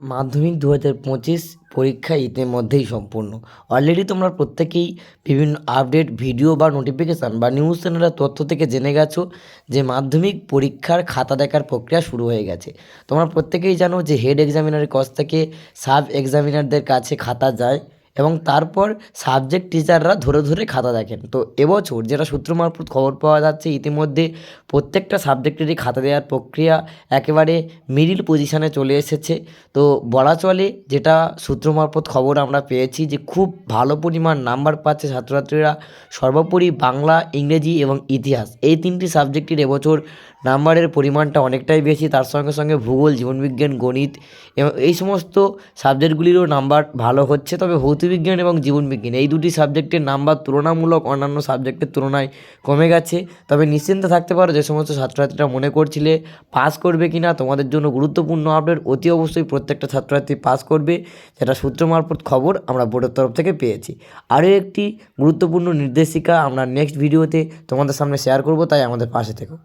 মাধ্যমিক দু হাজার পঁচিশ পরীক্ষা ইতিমধ্যেই সম্পূর্ণ। অলরেডি তোমরা প্রত্যেকেই বিভিন্ন আপডেট ভিডিও বা নোটিফিকেশান বা নিউজ চ্যানেলের তথ্য থেকে জেনে গেছো যে মাধ্যমিক পরীক্ষার খাতা দেখার প্রক্রিয়া শুরু হয়ে গেছে। তোমরা প্রত্যেকেই জানো যে হেড এক্সামিনারের কাছ থেকে সাব এক্সামিনারদের কাছে খাতা যায় এবং তারপর সাবজেক্ট টিচাররা ধরে ধরে খাতা দেখেন। তো এবছর যেটা সূত্র মারফত খবর পাওয়া যাচ্ছে, ইতিমধ্যে প্রত্যেকটা সাবজেক্টেরই খাতা দেওয়ার প্রক্রিয়া একেবারে মিডিল পজিশানে চলে এসেছে। তো বলা চলে যেটা সূত্র মারফত খবর আমরা পেয়েছি যে খুব ভালো পরিমাণ নাম্বার পাচ্ছে ছাত্রছাত্রীরা, সর্বোপরি বাংলা, ইংরেজি এবং ইতিহাস। এই তিনটি সাবজেক্টের এবছর নাম্বারের পরিমাণটা অনেকটাই বেশি, তার সঙ্গে সঙ্গে ভূগোল, জীবনবিজ্ঞান, গণিত এবং এই সমস্ত সাবজেক্টগুলিরও নাম্বার ভালো হচ্ছে। তবে ভৌতবিজ্ঞান এবং জীবনবিজ্ঞান, এই দুটি সাবজেক্টের নাম্বার তুলনামূলক অন্যান্য সাবজেক্টের তুলনায় কমে গেছে। তবে নিশ্চিন্তে থাকতে পারো যে সমস্ত ছাত্রছাত্রীরা মনে করছিলে পাস করবে কি না তোমাদের জন্য গুরুত্বপূর্ণ আপডেট অতি অবশ্যই প্রত্যেকটা ছাত্রছাত্রী পাস করবে। যেটা সূত্র মারফত খবর আমরা বোর্ডের তরফ থেকে পেয়েছি। আরও একটি গুরুত্বপূর্ণ নির্দেশিকা আমরা নেক্সট ভিডিওতে তোমাদের সামনে শেয়ার করব, তাই আমাদের পাশে থেকো।